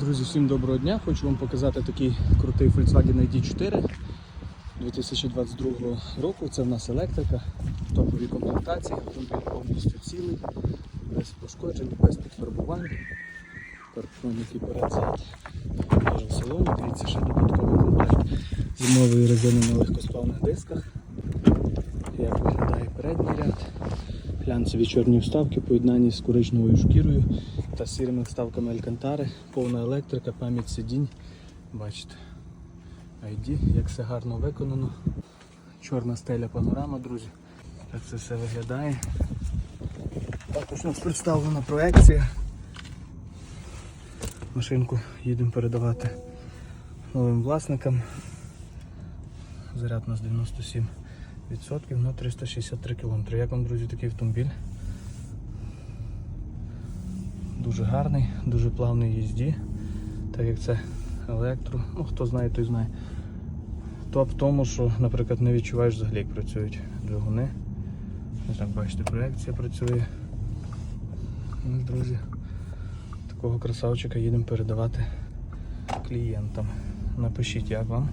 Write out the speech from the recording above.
Друзі, всім доброго дня! Хочу вам показати такий крутий Volkswagen ID4 2022 року. Це в нас електрика, топові комплектації, автомобіль повністю цілий, без пошкоджень, без підфарбувань. Парктроніки перед в салоні. Дивіться, ще додатковий комплект зимової резини на легкосплавних дисках. Як виглядає передній ряд. Глянцеві чорні вставки, поєднані з коричневою шкірою та сірими вставками алькантари, повна електрика, пам'ять сидінь. Бачите, ID, як все гарно виконано. Чорна стеля панорама, друзі. Так це все виглядає. Також у нас представлена проекція. Машинку їдемо передавати новим власникам. Заряд у нас 97 відсотків на 363 км. Як вам, друзі, такий автомобіль? Дуже гарний, дуже плавний їзді, так як це електро. Ну, хто знає, той знає. Топ в тому, що, наприклад, не відчуваєш взагалі, як працюють двигуни. Так бачите, проекція працює. Ось, друзі, такого красавчика їдемо передавати клієнтам. Напишіть, як вам.